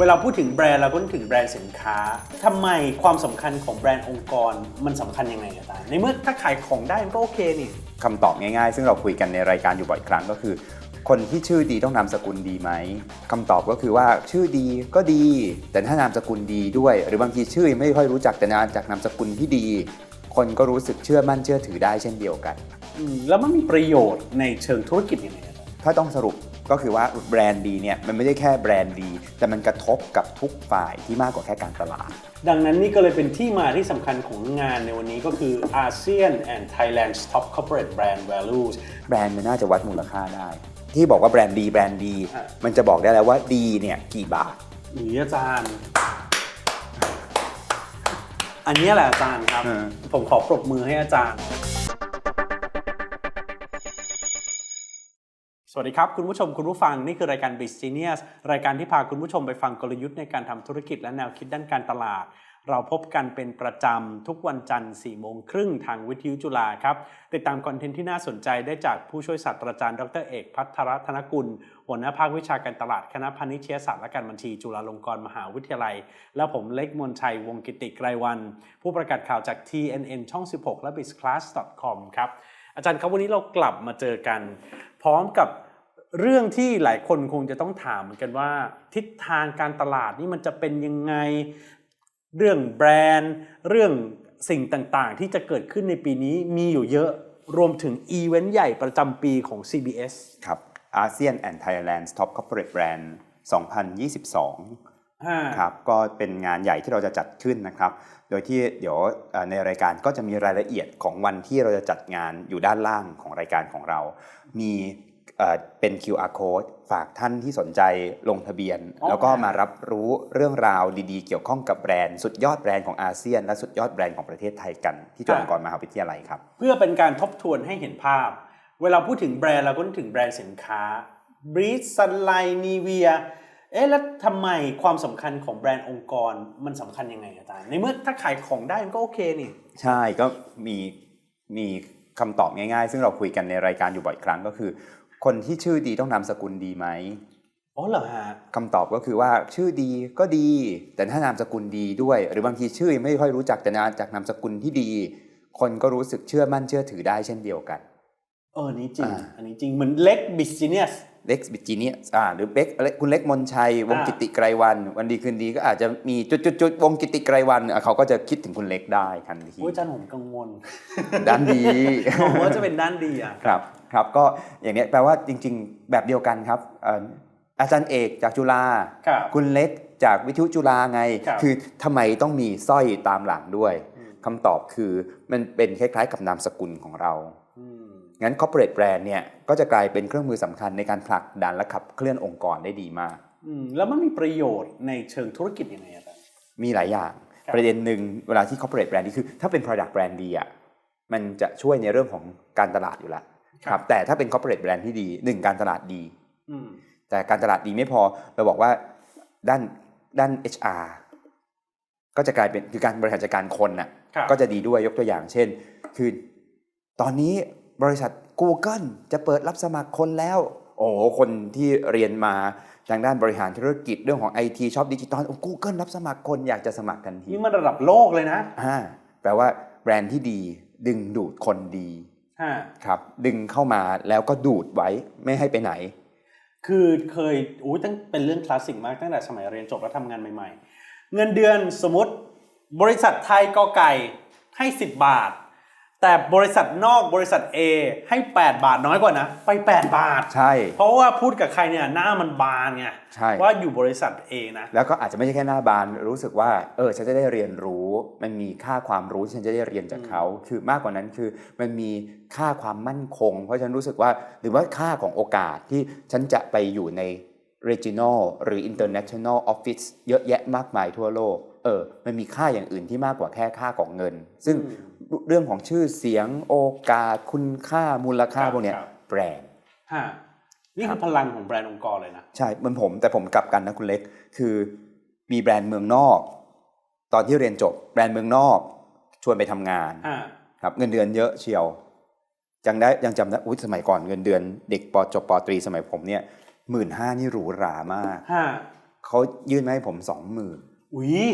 เวลาพูดถึงแบรนด์เราก็นึกถึงแบรนด์สินค้าทำไมความสำคัญของแบรนด์องค์กรมันสำคัญยังไงอาจารย์ในเมื่อถ้าขายของได้มันก็โอเคนี่คำตอบง่ายๆ ซึ่งเราคุยกันในรายการอยู่บ่อยครั้งก็คือ คนที่ชื่อดีต้องนามสกุลดีไหมคำตอบก็คือว่าชื่อดีก็ดี แต่ถ้านามสกุลดีด้วย หรือบางทีชื่อยังไม่ค่อยรู้จักแต่นาจากนามสกุลที่ดี คนก็รู้สึกเชื่อมั่นเชื่อถือได้เช่นเดียวกัน อืมแล้วมันมีประโยชน์ในเชิงธุรกิจยังไงอาจารย์ ถ้าต้องสรุป ก็คือว่าแบรนด์ดีเนี่ยมันไม่ได้แค่แบรนด์ดี แต่มันกระทบกับทุกฝ่ายที่มากกว่าแค่การตลาด ดังนั้นนี่ก็เลยเป็นที่มาที่สำคัญของงานในวันนี้ก็คือ ASEAN and Thailand's Top Corporate Brand Values แบรนด์มันน่าจะวัดมูลค่าได้ ที่บอกว่าแบรนด์ดีแบรนด์ดีอะมันจะบอกได้แล้วว่าดีเนี่ยกี่บาทหรืออาจารย์ อันนี้แหละอาจารย์ครับเออผมขอปรบมือให้อาจารย์ สวัสดีครับ คุณผู้ชมคุณผู้ฟัง นี่คือรายการ b i z Genius รายการที่พาคุณผู้ชมไปฟังกลยุทธ์ในการทำธุรกิจและแนวคิดด้านการตลาด เราพบกันเป็นประจำทุกวันจันทร์4โมงครึ่งทางวิทยุจุฬาครับ ติดตามคอนเทนต์ที่น่าสนใจได้จากผู้ช่วยศาสตราจารย์ ดรเอกพัทรธนกุล หัวหน้าภาควิชาการตลาดคณะพาณิชยศาสตร์และการบัญชี จุฬาลงกรณ์มหาวิทยาลัย และผมเล็กมนชัยวงกิติไกรวัน ผู้ประกาศข่าวจาก TNN ช่อง 16 และ bizclass.com ครับอาจารย์ครับวันนี้เรากลับมาเจอกัน พร้อมกับเรื่องที่หลายคนคงจะต้องถามเหมือนกันว่า ทิศทางการตลาดนี่มันจะเป็นยังไง เรื่องแบรนด์ เรื่องสิ่งต่างๆ ที่จะเกิดขึ้นในปีนี้มีอยู่เยอะรวมถึงอีเวนต์ใหญ่ประจำปีของ CBS ครับ ASEAN and Thailand's Top Corporate Brand 2022อ่าครับ ก็เป็นงานใหญ่ที่เราจะจัดขึ้นนะครับ โดยที่เดี๋ยวเอ่อในรายการก็จะมีรายละเอียดของวันที่เราจะจัดงานอยู่ด้านล่างของรายการของเรา มีเอ่อเป็น QR code ฝากท่านที่สนใจลงทะเบียนอ๋อแล้วก็มารับรู้เรื่องราวดีๆ เกี่ยวข้องกับแบรนด์สุดยอดแบรนด์ของอาเซียน และสุดยอดแบรนด์ของประเทศไทยกันที่จุฬาลงกรณ์มหาวิทยาลัยครับ เพื่อเป็นการทบทวนให้เห็นภาพ เวลาพูดถึงแบรนด์เราก็นึกถึงแบรนด์สินค้าบรีซซันไลนีเวีย เอ๊ะแล้วทำไมความสำคัญของแบรนด์องค์กรมันสำคัญยังไงอาจารย์ในเมื่อถ้าขายของได้มันก็โอเคนี่ ใช่ก็มีมีคำตอบง่ายๆ ซึ่งเราคุยกันในรายการอยู่บ่อยครั้งก็คือ คนที่ชื่อดีต้องนามสกุลดีไหมอ๋อเหรอฮะ คำตอบก็คือว่าชื่อดีก็ดี แต่ถ้านามสกุลดีด้วย หรือบางทีชื่อยังไม่ค่อยรู้จักแต่นาจากนามสกุลที่ดี คนก็รู้สึกเชื่อมั่นเชื่อถือได้เช่นเดียวกัน เออนี่จริง อ่า อันนี้จริงเหมือนเล็กบิสเนส เล็กบิจิเนียอ่าหรือเบ็กคุณเล็กมนชัย วงอ่ากิติไกรวัน วันดีคืนดีก็อาจจะมีจุดๆๆวงกิติไกรวันอะเขาก็จะคิดถึงคุณเล็กได้ทันทีโอ้ยอาจารย์ผมกังวล ด้านดีผมว่าจะเป็นด้านดีอะครับครับก็อย่างเนี้ยแปลว่าจริง ๆ แบบเดียวกันครับเอ่ออาจารย์เอกจากจุฬาครับคุณเล็กจากวิทยุจุฬาไงครับอทำไมต้องมีสร้อยตามหลังด้วยอืมคำตอบคือมันเป็นคล้ายๆ กับนามสกุลของเราอืม งั้น corporate brand เนี่ยก็จะกลายเป็นเครื่องมือสำคัญในการผลักดันและขับเคลื่อนองค์กรได้ดีมากอืมแล้วมันมีประโยชน์ในเชิงธุรกิจยังไงอาจารย์มีหลายอย่างครับประเด็นหนึ่งเวลาที่ corporate brand ดีคือ ถ้าเป็น product brand ดีอะมันจะช่วยในเรื่องของการตลาดอยู่แล้วครับแต่ถ้าเป็น corporate brand ที่ดีหนึ่งการตลาดดีอืมแต่การตลาดดีไม่พอเราบอกว่าด้านด้าน HR ก็จะกลายเป็นคือการบริหารจัดการคนน่ะครับก็จะดีด้วยยกตัวอย่างเช่น คือตอนนี้ บริษัท Google จะเปิดรับสมัครคนแล้ว โอ้โหคนที่เรียนมาทางด้านบริหารธุรกิจเรื่องของ IT ชอบดิจิตอลโอ้ Google รับสมัครคนอยากจะสมัครทันทีนี่มันระดับโลกเลยนะอ่าแปลว่าแบรนด์ที่ดีดึงดูดคนดีฮะครับดึงเข้ามาแล้วก็ดูดไว้ไม่ให้ไปไหน คือเคยอู้ตั้งเป็นเรื่องคลาสสิกมากตั้งแต่สมัยเรียนจบแล้วทำงานใหม่ ๆ เงินเดือนสมมติ บริษัทไทยกอไก่ให้ 10 บาท แต่บริษัทนอกบริษัท A ให้ 8 บาทน้อยกว่านะ ไป 8 บาท ใช่ เพราะว่าพูดกับใครเนี่ยหน้ามันบานไงใช่ว่าอยู่บริษัท A นะ แล้วก็อาจจะไม่ใช่แค่หน้าบานรู้สึกว่าเออฉันจะได้เรียนรู้ มันมีค่าความรู้ที่ฉันจะได้เรียนจากเขา คือมากกว่านั้นคือมันมีค่าความมั่นคง เพราะฉันรู้สึกว่าหรือว่าค่าของโอกาสที่ฉันจะไปอยู่ใน regional หรือ international office เยอะแยะมากมายทั่วโลกเออมันมีค่าอย่างอื่นที่มากกว่าแค่ค่าของเงิน ซึ่งเรื่องของชื่อเสียงโอกาสคุณค่ามูลค่าครับพวกเนี้ยครับแบรนด์ฮะนี่คือพลังของแบรนด์องค์กรเลยนะ ใช่เหมือนผมแต่ผมกลับกันนะคุณเล็ก คือมีแบรนด์เมืองนอก ตอนที่เรียนจบแบรนด์เมืองนอก ชวนไปทำงานฮะครับเงินเดือนเยอะเชียวยังได้ยังจำได้อุ้ยสมัยก่อนเงินเดือน เด็กปจบปตรีสมัยผมเนี่ยหมื่นห้านี่หรูหรามากฮะเขายื่นมาให้ผมสองหมื่นอุ้ย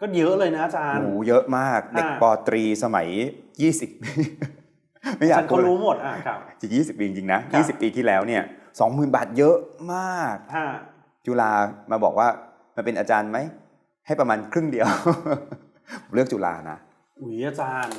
ก็เยอะเลยนะอาจารย์โอ้โหเยอะมาก เด็กอ่าปอตรีสมัยยี่สิบไม่อยาอากจารย์พูเขาดรู้หมดอะครับจริงยี่สิบปีจริงๆนะครับยี่สิบปีที่แล้วเนี่ยสองหมื่นบาทเยอะมากฮะจุฬามาบอกว่ามาเป็นอาจารย์ไหม ให้ประมาณครึ่งเดียวผมเลือกจุฬานะอุ้ยอาจารย์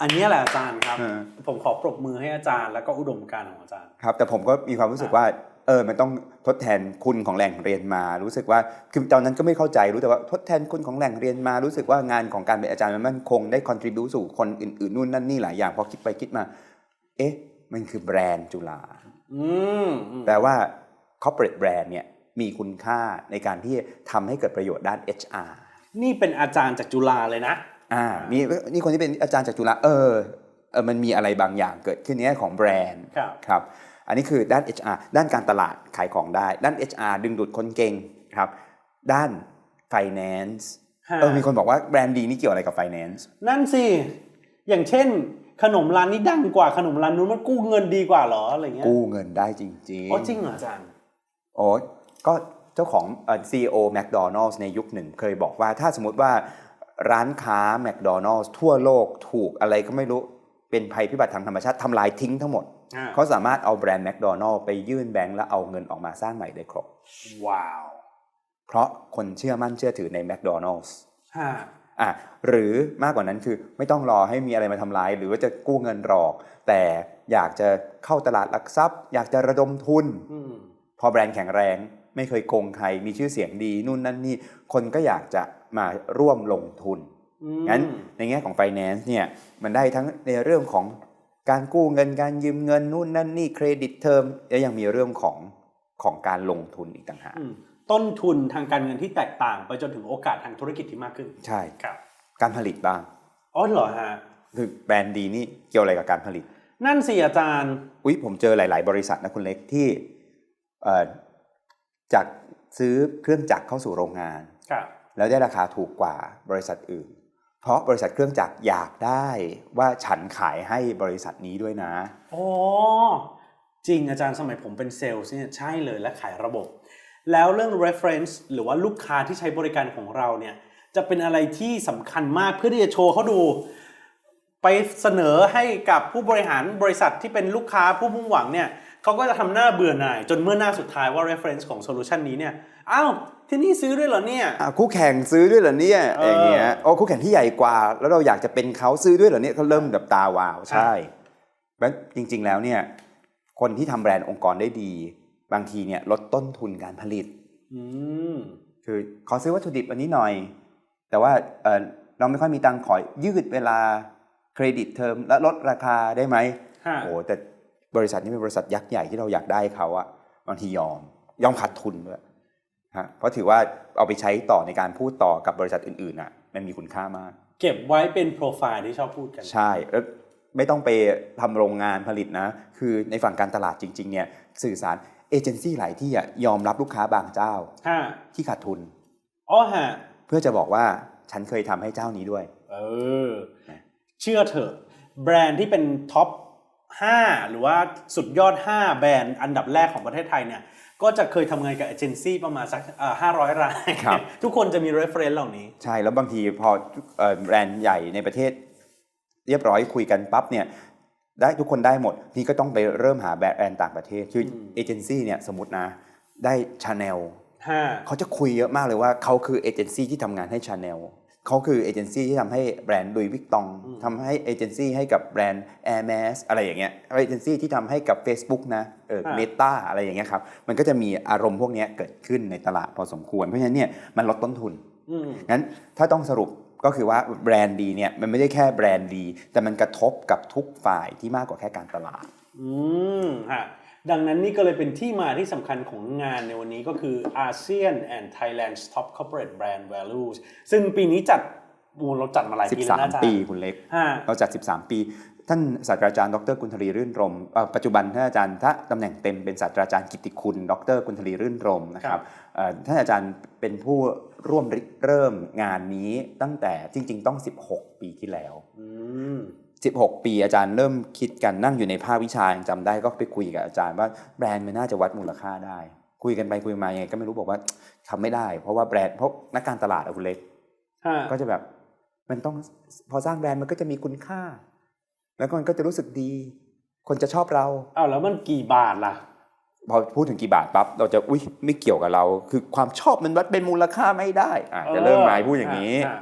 อันเนี้ยแหละอาจารย์ครับเออผมขอปรบมือให้อาจารย์แล้วก็อุดมการณ์ของอาจารย์ ครับ แต่ผมก็มีความรู้สึกว่า เออมันต้องทดแทนคุณของแหล่งเรียนมา รู้สึกว่าคือตอนนั้นก็ไม่เข้าใจรู้แต่ว่าทดแทนคุณของแหล่งเรียนมา รู้สึกว่างานของการเป็นอาจารย์มันมั่นคงได้ contribu สู่คนอื่นๆนู่นนั่นนี่หลายอย่างพอคิดไปคิดมา เอ๊ะ มันคือแบรนด์จุฬาอืมอืมแปลว่า corporate brand เนี่ยมีคุณค่าในการที่ทำให้เกิดประโยชน์ด้าน HR นี่เป็นอาจารย์จากจุฬาเลยนะ อ่ามีนี่คนที่เป็นอาจารย์จากจุฬาเออเออมันมีอะไรบางอย่างเกิดขึ้นในแง่ของแบรนด์ครับครับ อันนี้คือด้าน HR ด้านการตลาดขายของได้ ด้าน HR ดึงดูดคนเก่งครับด้าน Finance ฮะเออมีคนบอกว่าแบรนด์ดีนี่เกี่ยวอะไรกับ Finance นั่นสิ อย่างเช่น ขนมร้านนี้ดังกว่าขนมร้านนู้นมันกู้เงินดีกว่าเหรออะไรเงี้ยกู้เงินได้จริงๆอ๋อจริงเหรออาจารย์โอ้ก็เจ้าของเอ่อ CEO McDonald's ในยุคหนึ่งเคยบอกว่าถ้าสมมติว่าร้านค้า McDonald's ทั่วโลกถูกอะไรก็ไม่รู้เป็นภัยพิบัติทางธรรมชาติทำลายทิ้งทั้งหมดอ่า เขาสามารถเอาแบรนด์ McDonald's ไปยื่นแบงก์แล้วเอาเงินออกมาสร้างใหม่ได้ครบ ว้าว เพราะคนเชื่อมั่นเชื่อถือใน McDonald's ฮะอะหรือมากกว่านั้นคือไม่ต้องรอให้มีอะไรมาทำลาย หรือว่าจะกู้เงินหลอก แต่อยากจะเข้าตลาดหลักทรัพย์ อยากจะระดมทุนอืมพอแบรนด์แข็งแรง ไม่เคยโกงใครมีชื่อเสียงดีนู่นนั่นนี่ คนก็อยากจะมาร่วมลงทุนอืมงั้นในแง่ของ finance เนี่ยมันได้ทั้งในเรื่องของ การกู้เงินการยืมเงินนู่นนั่นนี่เครดิตเทอมและยังมีเรื่องของของการลงทุนอีกต่างหากอืมต้นทุนทางการเงินที่แตกต่างไปจนถึงโอกาสทางธุรกิจที่มากขึ้น ใช่ครับ การผลิตบ้างอ๋อเหรอฮะคือแบรนด์ดีนี่เกี่ยวอะไรกับการผลิต นั่นสิอาจารย์อุ๊ยผมเจอหลาย ๆ บริษัทนะคุณเล็กที่เอ่อจากซื้อเครื่องจักรเข้าสู่โรงงานครับแล้วได้ราคาถูกกว่าบริษัทอื่น เพราะบริษัทเครื่องจักรอยากได้ว่าฉันขายให้บริษัทนี้ด้วยนะอ๋อจริงอาจารย์สมัยผมเป็นเซลล์เนี่ยใช่เลยและขายระบบ แล้วเรื่อง reference หรือว่าลูกค้าที่ใช้บริการของเราเนี่ยจะเป็นอะไรที่สำคัญมากเพื่อที่จะโชว์เขาดู ไปเสนอให้กับผู้บริหารบริษัทที่เป็นลูกค้าผู้มุ่งหวังเนี่ยเขาก็จะทำหน้าเบื่อหน่าย จนเมื่อหน้าสุดท้ายว่า reference ของโซลูชันนี้เนี่ยอ้าว ที่นี่ซื้อด้วยเหรอเนี่ยอะคู่แข่งซื้อด้วยเหรอเนี่ยเอออ อย่างเงี้ยโอ้คู่แข่งที่ใหญ่กว่า แล้วเราอยากจะเป็นเขาซื้อด้วยเหรอเนี่ยเขาเริ่มแบบตาวาวใช่แล้วจริง ๆ แล้วเนี่ยคนที่ทำแบรนด์องค์กรได้ดี บางทีเนี่ยลดต้นทุนการผลิต อืมคือขอซื้อวัตถุดิบอันนี้หน่อย แต่ว่าเอ่อเราไม่ค่อยมีตังค์ขอยืดเวลาเครดิตเทอมและลดราคาได้ไหม ฮะโอ้แต่บริษัทนี้เป็นบริษัทยักษ์ใหญ่ที่เราอยากได้เขาอะบางทียอมยอมขาดทุนด้วย ฮะเพราะถือว่าเอาไปใช้ต่อในการพูดต่อกับบริษัทอื่นๆอะมันมีคุณค่ามาก เก็บไว้เป็นโปรไฟล์ที่ชอบพูดกัน ใช่แล้วไม่ต้องไปทำโรงงานผลิตนะ คือในฝั่งการตลาดจริง ๆ เนี่ยสื่อสารเอเจนซี่หลายที่อะยอมรับลูกค้าบางเจ้าฮะที่ขาดทุนอ๋อฮะเพื่อจะบอกว่าฉันเคยทำให้เจ้านี้ด้วย เออ เชื่อเถอะ แบรนด์ที่เป็นท็อป5หรือว่าสุดยอด 5 แบรนด์อันดับแรกของประเทศไทยเนี่ย ก็จะเคยทำงานกับเอเจนซี่ประมาณสักห้าร้อยรายครับ ทุกคนจะมี reference เหล่านี้ ใช่ แล้วบางทีพอเอ่อแบรนด์ใหญ่ในประเทศ เรียบร้อยคุยกันปั๊บเนี่ยได้ทุกคนได้หมดนี่ก็ต้องไปเริ่มหาแบรนด์ต่างประเทศคืออมเอเจนซี่เนี่ยสมมตินะได้ชาแนลห้าเขาจะคุยเยอะมากเลยว่าเขาคือเอเจนซี่ที่ทำงานให้ชาแนล เขาคือเอเจนซี่ที่ทำให้แบรนด์ลุยวิกตองทำให้เอเจนซี่ให้กับแบรนด์ Air m a s อะไรอย่างเงี้ยเอเจนซี่ที่ทำให้กับ Facebook นะเออเมตาอะไรอย่างเงี้ยครับมันก็จะมีอารมณ์พวกเนี้ยเกิดขึ้นในตลาดพอสมควร เพราะฉะนั้นเนี่ยมันลดต้นทุนอืมงั้นถ้าต้องสรุปก็คือว่าแบรนด์ดีเนี่ยมันไม่ได้แค่แบรนด์ดี แต่มันกระทบกับทุกฝ่ายที่มากกว่าแค่การตลาด อืมฮะ ดังนั้นนี่ก็เลยเป็นที่มาที่สำคัญของงานในวันนี้ก็คือ ASEAN and Thailand's Top Corporate Brand Values ซึ่งปีนี้จัดโอ้เราจัดมาหลายปีแล้วนะอาจาร13ปีย์คุณเล็กฮะเราจัด 13 ปี ท่านศาสตราจารย์ดรกุลธรีรื่นรมเอ่อปัจจุบันท่านอาจารย์ถ้าตำแหน่งเต็มเป็นศาสตราจารย์กิตติคุณ ดรกุลธรีรื่นรมนะคครัรับบเอ่อท่านอาจารย์เป็นผู้ร่วมริเริ่มงานนี้ตั้งแต่จริง ๆ ต้อง 16 ปีที่แล้วอืม 16 ปีอาจารย์เริ่มคิดกันนั่งอยู่ในภาควิชายังจำได้ก็ไปคุยกับอาจารย์ว่าแบรนด์มันน่าจะวัดมูลค่าได้ คุยกันไปคุยมายังไงก็ไม่รู้บอกว่าทำไม่ได้ เพราะว่าแบรนด์เพราะนักการตลาดอะคุณเล็กฮะก็จะแบบมันต้องพอสร้างแบรนด์มันก็จะมีคุณค่า แล้วก็มันก็จะรู้สึกดี คนจะชอบเราอ้าวแล้วมันกี่บาทล่ะ พอพูดถึงกี่บาทปั๊บเราจะอุ้ยไม่เกี่ยวกับเรา คือความชอบมันวัดเป็นมูลค่าไม่ได้อะจะเริ่มหมายพูดอย่างนี้ฮะ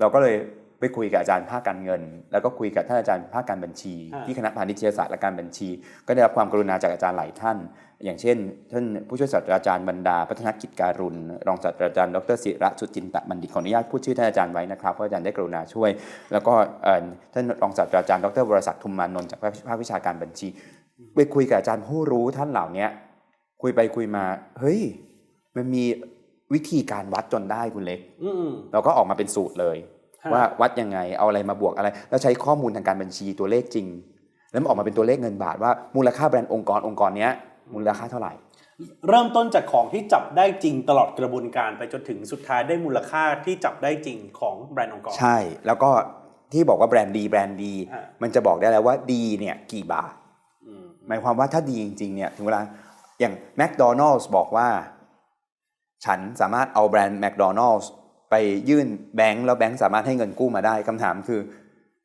เราก็เลย ไปคุยกับอาจารย์ภาคการเงิน แล้วก็คุยกับท่านอาจารย์ภาคการบัญชีอ่าที่คณะพาณิชยศาสตร์และการบัญชี ก็ได้รับความกรุณาจากอาจารย์หลายท่าน อย่างเช่นท่านผู้ช่วยศาสตราจารย์บรรดาพัฒนกิจการุณรองศาสตราจารย์ดรศิระสุจินตะบัณฑิตขออนุญาตพูดชื่อท่านอาจารย์ไว้นะครับเพราะอาจารย์ได้กรุณาช่วย แล้วก็เอ่อท่านรองศาสตราจารย์ดรวรศักดิ์ทุมมานนท์จากภาควิชาการบัญชีไปคุยกับอาจารย์ผู้รู้ท่านเหล่านี้คุยไปคุยมา เฮ้ย มันมีวิธีการวัดจนได้คุณเล็กอืมเราก็ออกมาเป็นสูตรเลยฮะ ว่าวัดยังไงเอาอะไรมาบวกอะไร แล้วใช้ข้อมูลทางการบัญชีตัวเลขจริง แล้วมันออกมาเป็นตัวเลขเงินบาทว่ามูลค่าแบรนด์องค์กรองค์กรเนี้ยมูลค่าเท่าไหร่ เริ่มต้นจากของที่จับได้จริงตลอดกระบวนการไปจนถึงสุดท้ายได้มูลค่าที่จับได้จริงของแบรนด์องค์กรใช่ แล้วก็ที่บอกว่าแบรนด์ดีแบรนด์ดีฮะมันจะบอกได้แล้วว่าดีเนี่ยกี่บาทอืมหมายความว่าถ้าดีจริงๆเนี่ยถึงเวลาอย่าง McDonald's บอกว่า ฉันสามารถเอาแบรนด์ McDonald's ไปยื่นแบงก์แล้วแบงก์สามารถให้เงินกู้มาได้คำถามคือ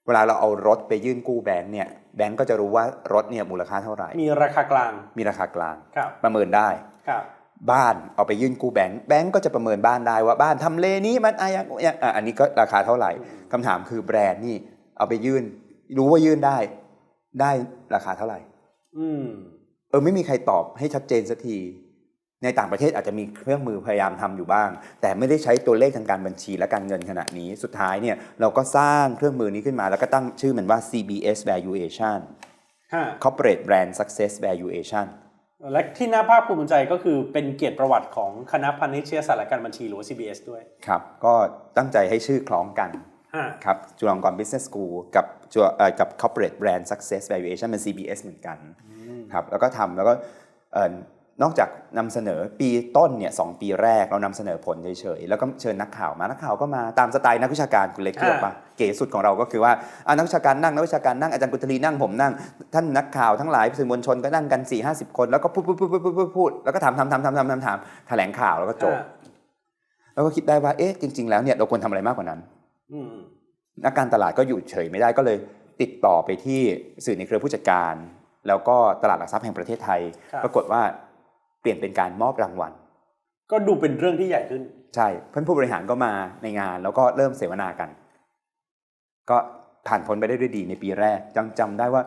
เวลาเราเอารถไปยื่นกู้แบงก์เนี่ยแบงก์ก็จะรู้ว่ารถเนี่ยมูลค่าเท่าไหร่ มีราคากลาง มีราคากลางครับประเมินได้ครับบ้านเอาไปยื่นกู้แบงก์แบงก์ก็จะประเมินบ้านได้ว่าบ้านทำเลนี้มันอะยังยังอะอันนี้ก็ราคาเท่าไหร่คำถามคือแบรนด์นี่เอาไปยื่น รู้ว่ายื่นได้ ได้ราคาเท่าไหร่ อืมเออไม่มีใครตอบให้ชัดเจนสักที ในต่างประเทศอาจจะมีเครื่องมือพยายามทำอยู่บ้าง แต่ไม่ได้ใช้ตัวเลขทางการบัญชีและการเงินขณะนี้ สุดท้ายเนี่ยเราก็สร้างเครื่องมือนี้ขึ้นมา แล้วก็ตั้งชื่อมันว่า CBS Valuation ฮะ Corporate Brand Success Valuation และที่น่าภาคภูมิใจก็คือเป็นเกียรติประวัติของคณะพาณิชยศาสตร์และการบัญชีหรือว่า CBS ด้วย ครับ ก็ตั้งใจให้ชื่อคล้องกันฮะครับจุฬาลงกรณ์ Business School กับจุฬาเอ่อกับ Corporate Brand Success Valuation เป็น CBS เหมือนกันครับแล้วก็ทำแล้วก็เอ่อ นอกจากนำเสนอปีต้นเนี่ยสองปีแรกเรานำเสนอผลเฉยๆแล้วก็เชิญนักข่าวมานักข่าวก็มาตามสไตล์นักวิชาการคุณเล็กที่บอกปะเก๋สุดของเราก็คือว่าอะนักวิชาการนั่งนักวิชาการนั่งอาจารย์กุตลีนั่งผมนั่ง ท่านนักข่าวทั้งหลายสื่อมวลชนก็นั่งกัน4ี่ห้าสิบคนแล้วก็พูดพูดพูดพูดพูดพูดพูดแล้วก็ถามถามถามถามถามถามถามแถลงข่าวแล้วก็จบฮะแล้วก็คิดได้ว่าเอ๊ะจริง ๆ แล้วเนี่ยเราควรทำอะไรมากกว่านั้นอืมนักการตลาดก็อยู่เฉยไม่ได้ก็เลยติดต่อไปที่สื่อในเครือผู้จัดการ แล้วก็ตลาดหลักทรัพย์แห่งประเทศไทยครับปรากฏว่าเป ลี่ยนเป็นการมอบรางวัล ก็ดูเป็นเรื่องที่ใหญ่ขึ้น ใช่เพื่อนผู้บริหารก็มาในงาน แล้วก็เริ่มเสวนากัน ก็ผ่านพ้นไปได้ด้วยดีในปีแรกจำจำได้ว่า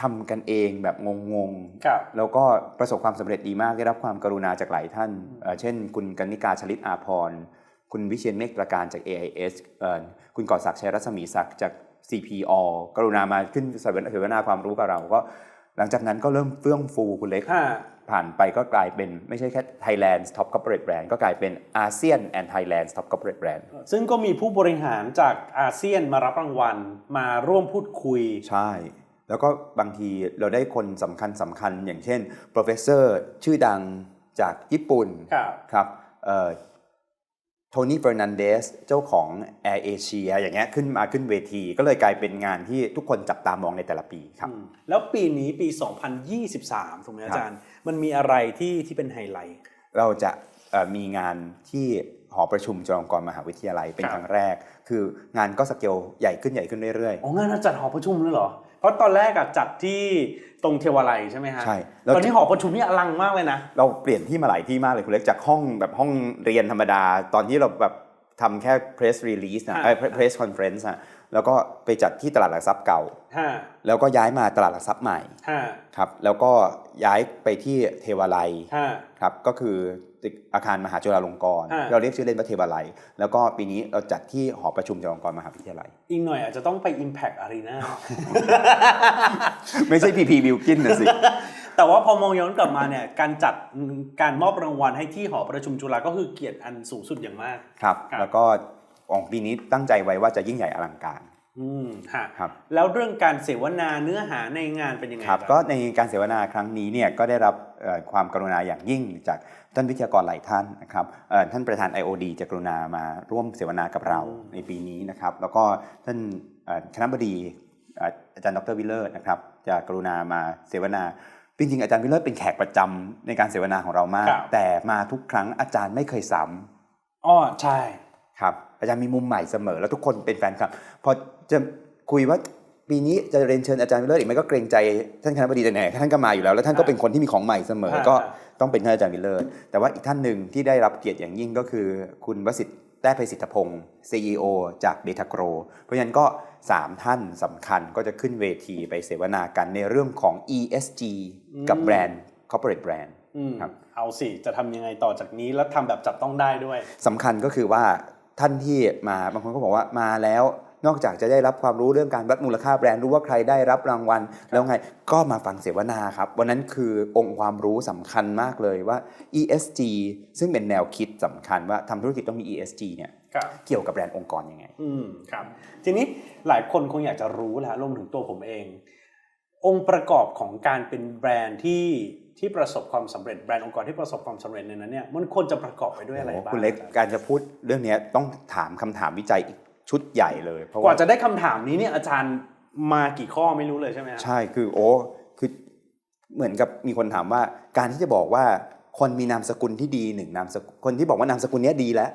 ทำกันเองแบบงงครับๆแล้วก็ประสบความสำเร็จดีมากได้รับความกรุณาจากหลายท่านเอ่อเช่น คุณกนิกาชลิตอาพรณ์คุณวิเชียนเมฆประการจาก AIS เอ่อคุณก่อศักดิ์ชัยรัศมีศักดิ์จาก CPO กรุณามาขึ้นเสวนาความรู้กับเราก็ หลังจากนั้นก็เริ่มเฟื่องฟูคุณเล็กฮะ ผ่านไปก็กลายเป็นไม่ใช่แค่ Thailand's Top Corporate Brand ก็กลายเป็น ASEAN and Thailand's Top Corporate Brand ซึ่งก็มีผู้บริหารจากอาเซียนมารับรางวัลมาร่วมพูดคุย ใช่ แล้วก็บางทีเราได้คนสำคัญสำคัญอย่างเช่น professor ชื่อดังจากญี่ปุ่นครับครับ โทนี่เฟอร์นันเดสเจ้าของ Air Asia อย่างเงี้ยขึ้นมาขึ้นเวที ก็เลยกลายเป็นงานที่ทุกคนจับตามองในแต่ละปีครับอืมแล้วปีนี้ปี 2023 ถูกไหมอาจารย์ มันมีอะไรที่ที่เป็นไฮไลท์ เราจะเอ่อมีงานที่หอประชุมจุฬาลงกรณ์มหาวิทยาลัยเป็นครับครั้งแรก คืองานก็สเกลใหญ่ขึ้นใหญ่ขึ้นเรื่อยอ๋องานเราจัดหอประชุมเลยเหรอเพ ราะตอนแรกอะจัดที่ตรงเทวาลัยใช่ไหมฮะใช่แล้วตอนนี้หอประชุมนี่อลังมากเลยนะๆเราเปลี่ยนที่มาหลายที่มากเลยคุณเล็กจากห้องแบบห้องเรียนธรรมดา ตอนที่เราแบบทำแค่ press release นะอ่าเอ้ย press conference อะ แล้วก็ไปจัดที่ตลาดหลักทรัพย์เก่าฮะแล้วก็ย้ายมาตลาดหลักทรัพย์ใหม่ฮะครับ แล้วก็ย้ายไปที่เทวาลัยฮะครับ ก็คือตึกอาคารมหาจุฬาลงกรณ์อ่าเราเรียกชื่อเล่นว่าเทวาลัย แล้วก็ปีนี้เราจัดที่หอประชุมจุฬาลงกรณ์มหาวิทยาลัย อีกหน่อยอาจจะต้องไป Impact Arena ไม่ใช่พีพีวิลกินนะสิ แต่ว่าพอมองย้อนกลับมาเนี่ยการจัดการมอบรางวัลให้ที่หอประชุมจุฬาก็คือเกียรติอันสูงสุดอย่างมากครับครับแล้วก็ ของปีนี้ตั้งใจไว้ว่าจะยิ่งใหญ่อลังการอืมฮะครับแล้วเรื่องการเสวนาเนื้อหาในงานเป็นยังไงครับางก็ในการเสวนาครั้งนี้เนี่ยก็ได้รับเอ่อความกรุณาอย่างยิ่งจากท่านวิทยากรหลายท่านนะครับเอ่อท่านประธาน IOD จะกรุณามาร่วมเสวนากับเราในปีนี้นะครับ แล้วก็ท่านเอ่อคณะบดีอ่าอาจารย์ดรวิลเลอร์นะครับจะกรุณามาเสวนาจริงๆอาจารย์วิลเลอร์เป็นแขกประจำในการเสวนาของเรามากครับแต่มาทุกครั้งอาจารย์ไม่เคยซ้ำอ้อใช่ครับ อาจารย์มีมุมใหม่เสมอ แล้วทุกคนเป็นแฟนคลับ พอจะคุยว่าปีนี้จะเรียนเชิญอาจารย์วิลเลอร์อีกไหมก็เกรงใจท่านคณะบดีแต่ไหนท่านก็มาอยู่แล้ว แล้วท่านก็เป็นคนที่มีของใหม่เสมอฮะก็ฮะต้องเป็นท่านอาจารย์วิลเลอร์แต่ว่าอีกท่านหนึ่งที่ได้รับเกียรติอย่างยิ่งก็คือ คุณวสิทธิ์แต้ไพสิทธพงศ์ CEO จากเบทาโกร เพราะฉะนั้นก็ 3 ท่านสำคัญก็จะขึ้นเวทีไปเสวนากันในเรื่องของ ESG กับแบรนด์ corporate brand อืมครับเอาสิ จะทำยังไงต่อจากนี้แล้วทำแบบจับต้องได้ด้วยสำคัญก็คือว่า ท่านที่มาบางคนก็บอกว่ามาแล้ว นอกจากจะได้รับความรู้เรื่องการวัดมูลค่าแบรนด์รู้ว่าใครได้รับรางวัล แล้วไงก็มาฟังเสวนาครับ วันนั้นคือองค์ความรู้สำคัญมากเลยว่า ESG ซึ่งเป็นแนวคิดสำคัญว่าทำธุรกิจต้องมี ESG เนี่ยครับเกี่ยวกับแบรนด์องค์กรยังไง อืมครับ ทีนี้หลายคนคงอยากจะรู้แหละรวมถึงตัวผมเอง องค์ประกอบของการเป็นแบรนด์ที่ ที่ประสบความสำเร็จแบรนด์องค์กรที่ประสบความสำเร็จในนั้นเนี่ยมันควรจะประกอบไปด้วยอะไรโอ้บ้างคุณเล็กการจะพูดเรื่องเนี้ยต้องถามคำถามวิจัยอีกชุดใหญ่เลยเพราะกว่าว่าจะได้คำถามนี้เนี่ยอาจารย์มากี่ข้อไม่รู้เลยใช่ไหมฮะใช่คือโอ้คือเหมือนกับมีคนถามว่า การที่จะบอกว่าคนมีนามสกุลที่ดีหนึ่งนามสกุลคนที่บอกว่านามสกุลเนี้ยดีแล้ว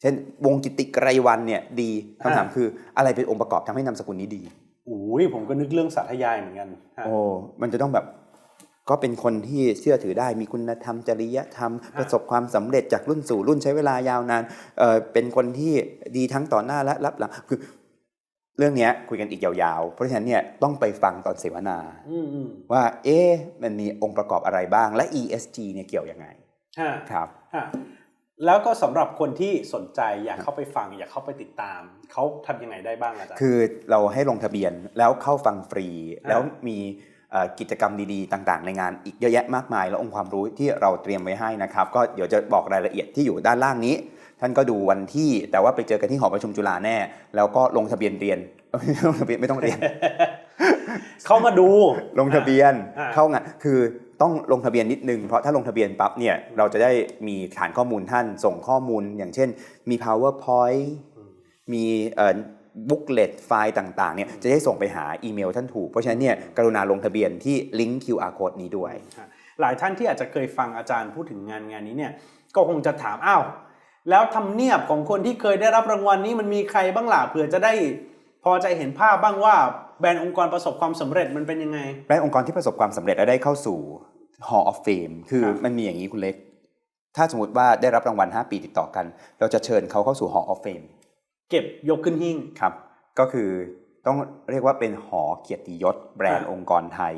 เช่น วงกิติไกรวันเนี่ยดีคำถามคืออะไรเป็นองค์ประกอบทำให้นามสกุลนี้ดีอุ้ยผมก็นึกเรื่องสาธยายเหมือนกันฮะโอ้มันจะต้องแบบ ก็เป็นคนที่เชื่อถือได้มีคุณธรรมจริยธรรม ประสบความสำเร็จจากรุ่นสู่รุ่นใช้เวลายาวนานเอ่อเป็นคนที่ดีทั้งต่อหน้าและรับหลังคือเรื่องเนี้ยคุยกันอีกยาวๆ เพราะฉะนั้นเนี่ยต้องไปฟังตอนเสวนาอืมอืมว่า เอ๊ะมันมีองค์ประกอบอะไรบ้างและ ESG เนี่ยเกี่ยวยังไงฮะครับฮะแล้วก็สำหรับคนที่สนใจอยากเข้าไปฟัง อยากเข้าไปติดตาม เขาทำยังไงได้บ้างอาจารย์คือเราให้ลงทะเบียนแล้วเข้าฟังฟรีอ่าแล้วมีเอ่อ กิจกรรมดีๆ ต่างๆ ในงานอีกเยอะแยะมากมาย แล้วองค์ความรู้ที่เราเตรียมไว้ให้นะครับ ก็เดี๋ยวจะบอกรายละเอียดที่อยู่ด้านล่างนี้ ท่านก็ดูวันที่แต่ว่าไปเจอกันที่หอประชุมจุฬาแน่ แล้วก็ลงทะเบียนเรียนลงทะเบียนไม่ต้องเรียน เข้ามาดูลงทะเบียนอ่าเข้างานคือต้องลงทะเบียนนิดนึง เพราะถ้าลงทะเบียนปั๊บเนี่ยเราจะได้มีฐานข้อมูลท่านส่งข้อมูล อย่างเช่นมี powerpoint มี บุ๊กเลตไฟล์ต่างๆเนี่ยจะได้ส่งไปหาอีเมลท่านถูก เพราะฉะนั้นเนี่ยกรุณาลงทะเบียนที่ลิงก์ QR code นี้ด้วยฮะหลายท่านที่อาจจะเคยฟังอาจารย์พูดถึงงานงานนี้เนี่ยก็คงจะถามอ้าวแล้วทำเนียบของคนที่เคยได้รับรางวัลนี้มันมีใครบ้างล่ะเผื่อจะได้พอจะเห็นภาพบ้างว่าแบรนด์องค์กรประสบความสำเร็จมันเป็นยังไง แบรนด์องค์กรที่ประสบความสำเร็จและได้เข้าสู่ Hall of Fame คือครับมันมีอย่างนี้คุณเล็ก ถ้าสมมติว่าได้รับรางวัล 5 ปีติดต่อกัน เราจะเชิญเขาเข้าสู่ Hall of Fame เก็บยกขึ้นหิ้งครับ ก็คือต้องเรียกว่าเป็นหอเกียรติยศแบรนด์อ่าองค์กรไทย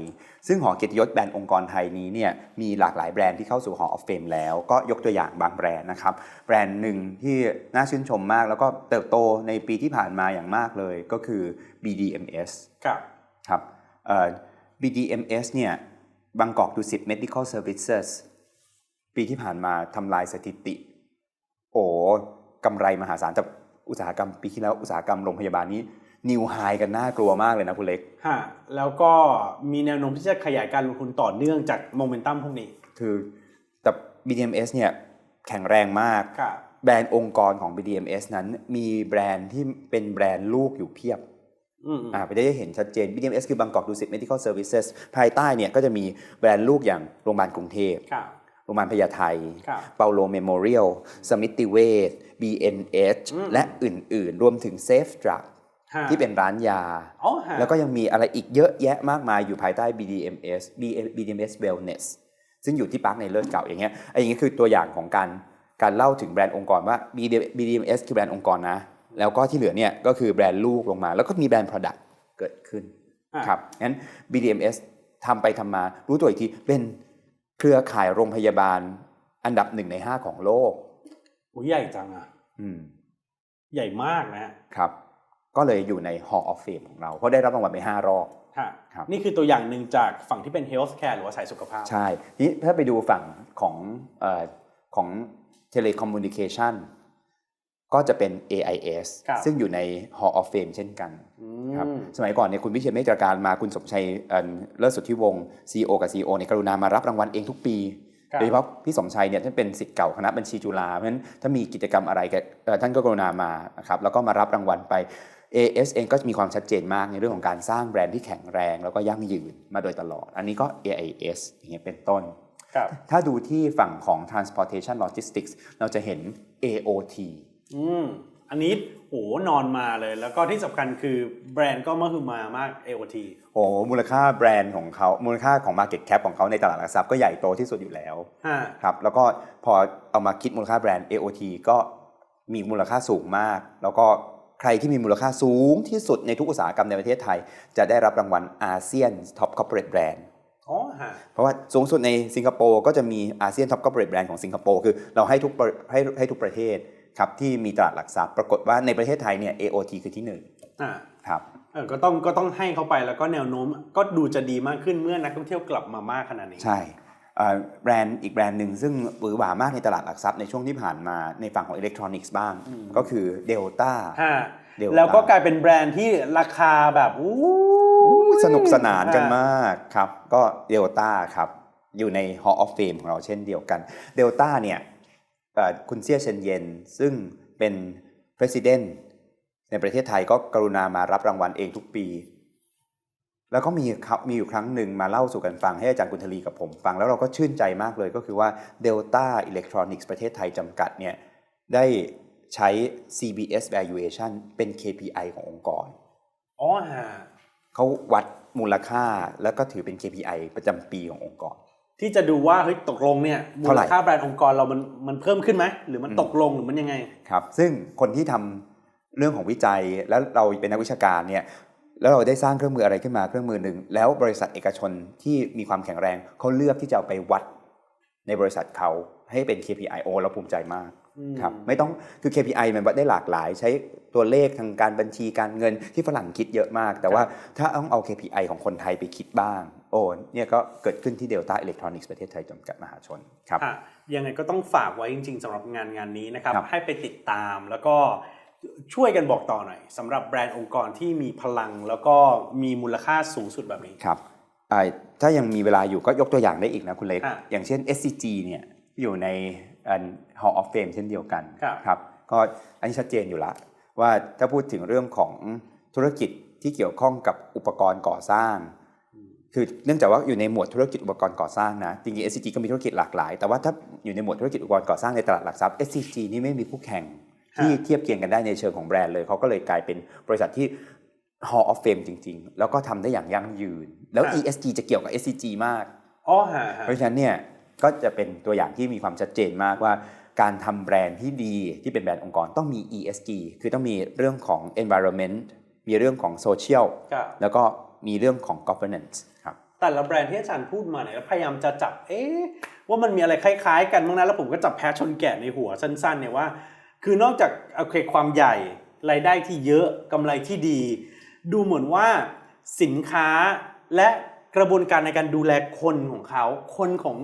ซึ่งหอเกียรติยศแบรนด์องค์กรไทยนี้เนี่ยมีหลากหลายแบรนด์ที่เข้าสู่ Hall of Fame แล้วก็ยกตัวอย่างบางแบรนด์นะครับ แบรนด์หนึ่งที่น่าชื่นชมมาก แล้วก็เติบโตในปีที่ผ่านมาอย่างมากเลยก็คือ BDMS ครับครับเอ่อ BDMS เนี่ยบางกอกดูสิต Medical Services ปีที่ผ่านมาทำลายสถิติ โอ้กำไรมหาศาลแต่ อุตสาหกรรมปีที่แล้วอุตสาหกรรมโรงพยาบาลนี้นิวไฮกันน่ากลัวมากเลยนะคุณเล็กฮะแล้วก็มีแนวโน้มที่จะขยายการลงทุนต่อเนื่องจากโมเมนตัมพวกนี้ คือแต่ BDMS เนี่ยแข็งแรงมากครับแบรนด์องค์กรของ BDMS นั้นมีแบรนด์ที่เป็นแบรนด์ลูกอยู่เพียบอืมอ่าไปได้เห็นชัดเจน BDMS คือบางกอกดูสิต Medical Services ภายใต้เนี่ยก็จะมีแบรนด์ลูกอย่างโรงพยาบาลกรุงเทพครับโรงพยาบาลพญาไทครับเปาโลเมโมเรียลสมิติเวช BNH อืมและอื่นๆ รวมถึง Safe Drug ฮะที่เป็นร้านยาอ๋อฮะแล้วก็ยังมีอะไรอีกเยอะแยะมากมายอยู่ภายใต้ BDMS BDMS Wellness ซึ่งอยู่ที่ปาร์คในเลิศเก่าอย่างเงี้ยไอ้อย่างนี้คือตัวอย่างของการการเล่าถึงแบรนด์องค์กรว่า BDMS คือแบรนด์องค์กรนะ แล้วก็ที่เหลือเนี่ยก็คือแบรนด์ลูกลงมา แล้วก็มีแบรนด์ Product เกิดขึ้นอะครับงั้น BDMS ทำไปทำมารู้ตัวอีกทีเป็นเครือข่ายโรงพยาบาลอันดับหนึ่งในห้าของโลก โอ้ยใหญ่จังอะ อืม ใหญ่มากนะฮะครับ ก็เลยอยู่ใน Hall of Fame ของเรา เพราะได้รับรางวัลไป5รอบฮะครับ นี่คือตัวอย่างหนึ่งจากฝั่งที่เป็น healthcare หรือว่าสายสุขภาพ ใช่ทีนี้ถ้าไปดูฝั่งของเออของ telecommunication ก็จะเป็น AIS ครับซึ่งอยู่ใน Hall of Fame เช่นกันอืครับมสมัยก่อนเนี่ยคุณวิเชียรเมฆตรการมาคุณสมชัยเอ่อเลิศสุทธิวงศ์ CEO กับ CEO เนี่ยกรุณามารับรางวัลเองทุกปีครับ โดยเฉพาะพี่สมชัยเนี่ยท่านเป็นศิษย์เก่าคณะบัญชีจุฬาเพราะฉะนั้นถ้ามีกิจกรรมอะไรแกเอ่อท่านก็กรุณามานะครับแล้วก็มารับรางวัลไป AS เองก็มีความชัดเจนมากในเรื่องของการสร้างแบรนด์ที่แข็งแรง แล้วก็ยั่งยืนมาโดยตลอด อันนี้ก็ AIS อย่างเงี้ยเป็นต้นครับถ้าดูที่ฝั่งของ transportation logistics เราจะเห็น AOT อืมอันนี้โหนอนมาเลย แล้วก็ที่สำคัญคือแบรนด์ก็มหึมามาก AOT โอ้โหมูลค่าแบรนด์ของเขามูลค่าของ market cap ของเขาในตลาดหลักทรัพย์ก็ใหญ่โตที่สุดอยู่แล้วฮะครับแล้วก็พอเอามาคิดมูลค่าแบรนด์ AOT ก็มีมูลค่าสูงมาก แล้วก็ใครที่มีมูลค่าสูงที่สุดในทุกอุตสาหกรรมในประเทศไทย จะได้รับรางวัลอาเซียน Top Corporate Brand อ๋อฮะเพราะว่าสูงสุดในสิงคโปร์ก็จะมีอาเซียน Top Corporate Brand ของสิงคโปร์คือเราให้ทุกประให้ให้ทุกประเทศ ครับที่มีตลาดหลักทรัพย์ปรากฏว่าในประเทศไทยเนี่ย AOT คือที่หนึ่งอ่าครับเออก็ต้องก็ต้องให้เขาไปแล้วก็แนวโน้มก็ดูจะดีมากขึ้นเมื่อนักท่องเที่ยวกลับมามากขนาดนี้ใช่เอ่อแบรนด์อีกแบรนด์หนึ่งซึ่งหวือหวามากในตลาดหลักทรัพย์ในช่วงที่ผ่านมาในฝั่งของอิเล็กทรอนิกส์บ้าง ก็คือ Delta ฮะ Delta แล้วก็กลายเป็นแบรนด์ที่ราคาแบบอู้สนุกสนานกันฮะมากครับ ก็เดลต้าครับ อยู่ใน Hall of Fame ของเราเช่นเดียวกันเดลต้าเนี่ยเอ่อ คุณเซี่ยเฉินเย็น ซึ่งเป็น President ในประเทศไทยก็กรุณามารับรางวัลเองทุกปี แล้วก็มีครับมีอยู่ครั้งหนึ่งมาเล่าสู่กันฟังให้อาจารย์กุณทลีกับผมฟัง แล้วเราก็ชื่นใจมากเลยก็คือว่า Delta Electronics ประเทศไทยจำกัดเนี่ยได้ใช้ CBS valuation เป็น KPI ขององค์กร อ๋อฮะเขาวัดมูลค่าแล้วก็ถือเป็น KPI ประจำปีขององค์กร ที่จะดูว่าเฮ้ยตกลงเนี่ยมูเท่าลไหร่ค่าแบรนด์องค์กรเรามันมันเพิ่มขึ้นไหมหรือมันอืมตกลงหรือมันยังไงครับ ซึ่งคนที่ทำเรื่องของวิจัยแล้วเราเป็นนักวิชาการเนี่ยแล้วเราได้สร้างเครื่องมืออะไรขึ้นมาเครื่องมือหนึ่งแล้วบริษัทเอกชนที่มีความแข็งแรงเขาเลือกที่จะเอาไปวัดในบริษัทเขาให้เป็น KPI โอเราภูมิใจมากอืม ครับไม่ต้องคือ KPI มันวัดได้หลากหลาย ใช้ตัวเลขทางการบัญชีการเงินที่ฝรั่งคิดเยอะมาก แต่ว่าถ้าต้องเอา KPI ของคนไทยไปคิดบ้าง โอ้เนี่ยก็เกิดขึ้นที่ Delta Electronics ประเทศไทยจำกัดมหาชนครับอะยังไงก็ต้องฝากไว้จริง ๆสำหรับงานงานนี้นะครับครับให้ไปติดตามแล้วก็ช่วยกันบอกต่อหน่อยสำหรับแบรนด์องค์กรที่มีพลังแล้วก็มีมูลค่าสูงสุดแบบนี้ครับอ่าถ้ายังมีเวลาอยู่ก็ยกตัวอย่างได้อีกนะคุณเล็กอะอย่างเช่น SCG เนี่ยอยู่ในอัน Hall of Fame เช่นเดียวกันครับครับก็อันนี้ชัดเจนอยู่ละว่าถ้าพูดถึงเรื่องของธุรกิจที่เกี่ยวข้องกับอุปกรณ์ก่อสร้าง คือเนื่องจากว่าอยู่ในหมวดธุรกิจอุปกรณ์ก่อสร้างนะจริงๆ SCG ก็มีธุรกิจหลากหลาย แต่ว่าถ้าอยู่ในหมวดธุรกิจอุปกรณ์ก่อสร้างในตลาดหลักทรัพย์ SCG นี่ไม่มีคู่แข่งที่เทียบเคียงกันได้ในเชิงของแบรนด์เลยเขาก็เลยกลายเป็นบริษัทที่ Hall of Fame จริง ๆ แล้วก็ทำได้อย่างยั่งยืน แล้ว ESG จะเกี่ยวกับ SCG มากอ๋อฮะฮะเพราะฉะนั้นเนี่ย ก็จะเป็นตัวอย่างที่มีความชัดเจนมากว่าการทำแบรนด์ที่ดีที่เป็นแบรนด์องค์กรต้องมี ESG คือต้องมีเรื่องของ environment มีเรื่องของ social ครับแล้วก็มีเรื่องของ governance ครับแต่ละแบรนด์ที่อาจารย์พูดมาเนี่ยแล้วพยายามจะจับเอ๊ะว่ามันมีอะไรคล้ายๆ กันบ้างนะแล้วผมก็จับแพ้ชนแกะในหัวสั้นๆเนี่ยว่า คือนอกจากโอเคความใหญ่รายได้ที่เยอะกำไรที่ดี ดูเหมือนว่าสินค้าและกระบวนการในการดูแลคนของเขา คนของ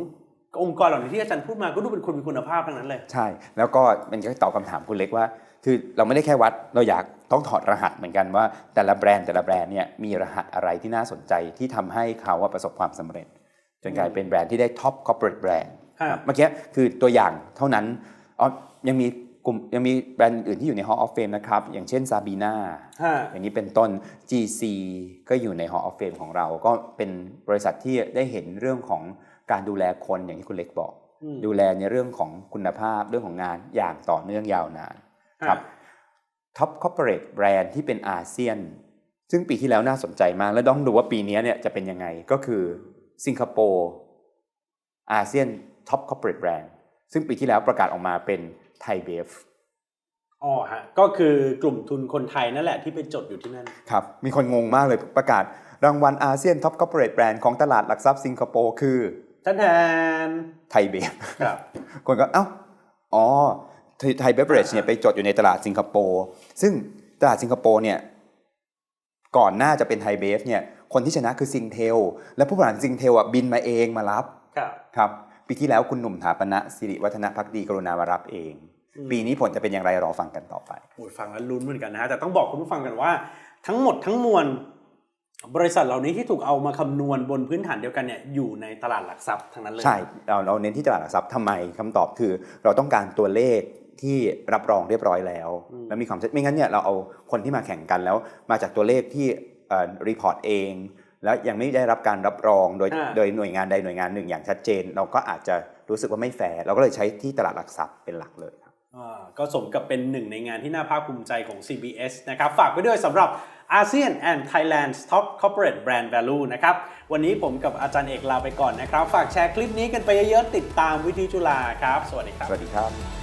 องค์กรเหล่านี้ที่อาจารย์พูดมาก็ดูเป็นคนมีคุณภาพทั้งนั้นเลย ใช่ แล้วก็มันก็ตอบคำถามคุณเล็กว่า คือเราไม่ได้แค่วัดเราอยากต้องถอดรหัสเหมือนกันว่า แต่ละแบรนด์แต่ละแบรนด์เนี่ยมีรหัสอะไรที่น่าสนใจที่ทำให้เขาว่าประสบความสำเร็จ จนกลายเป็นแบรนด์ที่ได้ท็อปคอร์ปอเรทแบรนด์ฮะเมื่อกี้คือตัวอย่างเท่านั้นอ๋อยังมีกลุ่มยังมีแบรนด์อื่นที่อยู่ใน Hall of Fame นะครับ อย่างเช่นซาบีนาฮะอย่างนี้เป็นต้น GC ก็อยู่ใน Hall of Fame ของเรา ก็เป็นบริษัทที่ได้เห็นเรื่องของ การดูแลคนอย่างที่คุณเล็กบอกอืมดูแลในเรื่องของคุณภาพเรื่องของงานอย่างต่อเนื่องยาวนานครับท็อปคอร์ปอเรทแบรนด์ที่เป็นอาเซียน ซึ่งปีที่แล้วน่าสนใจมาก แล้วต้องดูว่าปีนี้เนี่ยจะเป็นยังไงก็คือสิงคโปร์อาเซียนท็อปคอร์ปอเรทแบรนด์ซึ่งปีที่แล้วประกาศออกมาเป็นไทยเบฟอ๋อฮะก็คือกลุ่มทุนคนไทยนั่นแหละที่ไปจดอยู่ที่นั่นครับมีคนงงมากเลยประกาศรางวัลอาเซียนท็อปคอร์ปอเรทแบรนด์ของตลาดหลักทรัพย์สิงคโปร์คือ ท่านแทนไทยเบฟครับคนก็เอ้าอ๋อไทยเบเวอเรจเนี่ยไปจดอยู่ในตลาดสิงคโปร์ซึ่งตลาดสิงคโปร์เนี่ยก่อนหน้าจะเป็นไทยเบฟเนี่ยคนที่ชนะคือซิงเทล และผู้บริหารซิงเทลอะบินมาเองมารับครับครับปีที่แล้วคุณหนุ่มถาปณะสิริวัฒนพักดีกรุณามารับเองอืมปีนี้ผลจะเป็นอย่างไรรอฟังกันต่อไปโอ้ยฟังแล้วลุ้นเหมือนกันนะฮะแต่ต้องบอกคุณผู้ฟังกันว่าทั้งหมดทั้งมวล บริษัทเหล่านี้ที่ถูกเอามาคำนวณบนพื้นฐานเดียวกันเนี่ยอยู่ในตลาดหลักทรัพย์ทั้งนั้นเลย ใช่เราเราเน้นที่ตลาดหลักทรัพย์ทำไมคำตอบคือ เราต้องการตัวเลขที่รับรองเรียบร้อยแล้วอืมแล้วมีความชัดไม่งั้นเนี่ยเราเอาคนที่มาแข่งกันแล้ว มาจากตัวเลขที่รีพอร์ตเอง แล้วยังไม่ได้รับการรับรองโดยอ่าโดยหน่วยงานใดหน่วยงานหนึ่งอย่างชัดเจน เราก็อาจจะรู้สึกว่าไม่แฟร์เราก็เลยใช้ที่ตลาดหลักทรัพย์เป็นหลักเลยครับอ่าก็สมกับเป็นหนึ่งในงานที่น่าภาคภูมิใจของ CBS นะครับ ฝากไว้ด้วยสำหรับ ASEAN and Thailand's Top Corporate Brand Value นะครับ วันนี้ผมกับอาจารย์เอกลาไปก่อนนะครับ ฝากแชร์คลิปนี้กันไปเยอะๆ ติดตามวิธีจุฬาครับ สวัสดีครับ สวัสดีครับ